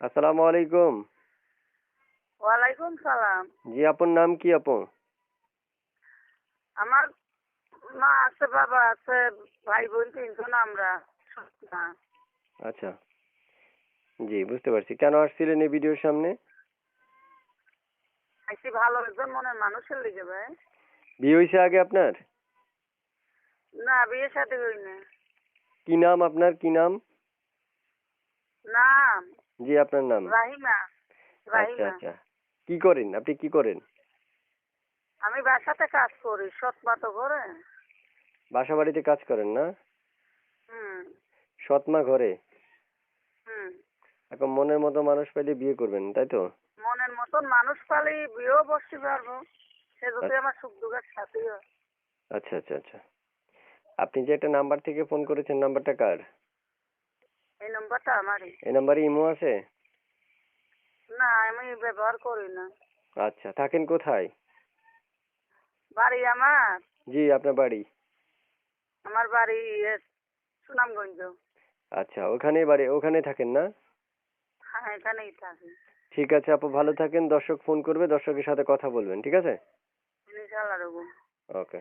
আসসালামু আলাইকুম। ওয়ালাইকুম সালাম। জি আপনার নাম কি আপু? আমার মা আছে বাবা আছে ভাই বোন তিনজন আমরা। আচ্ছা। জি বুঝতে পারছি। কেন আসছিলেন এই ভিডিওর সামনে? আইসি ভালো একজন মনের মানুষের লিগে ভাই। বিয়ে হয়েছে আগে আপনার? না বিয়ে সাথে হই না কি নাম আপনার? কি নাম? নাম। জি আপনার নাম। রাহিমা আচ্ছা আচ্ছা। কি করেন? আপনি কি করেন? আমি বাসাতে কাজ করি সৎ মা তো করে বাসা বাড়িতে কাজ করেন না? সৎমা ঘরে? এখন মনের মতো মানুষ পেলে বিয়ে করবেন তাই তো? মনের মতন মানুষ পালি বিয়েও বসতে পারব। সে যদি আচ্ছা। আমার সুখ দুঃখের সাথী হয়। আচ্ছা আচ্ছা আচ্ছা। আপনি যে একটা নাম্বার থেকে ফোন করেছেন নাম্বারটা কার? এই নম্বরটা আমারই। এই নাম্বারে ইমো আছে? না আমি ব্যবহার করি না। আচ্ছা থাকেন কোথায়? বাড়ি আমার? জি আপনার বাড়ি। আমার বাড়ি সুনামগঞ্জ। আচ্ছা ওখানেই বাড়ি ওখানে থাকেন না? হ্যাঁ এখানেই থাকি। ঠিক আছে আপু ভালো থাকেন। দর্শক ফোন করবে দর্শকের সাথে কথা বলবেন ঠিক আছে? ওকে।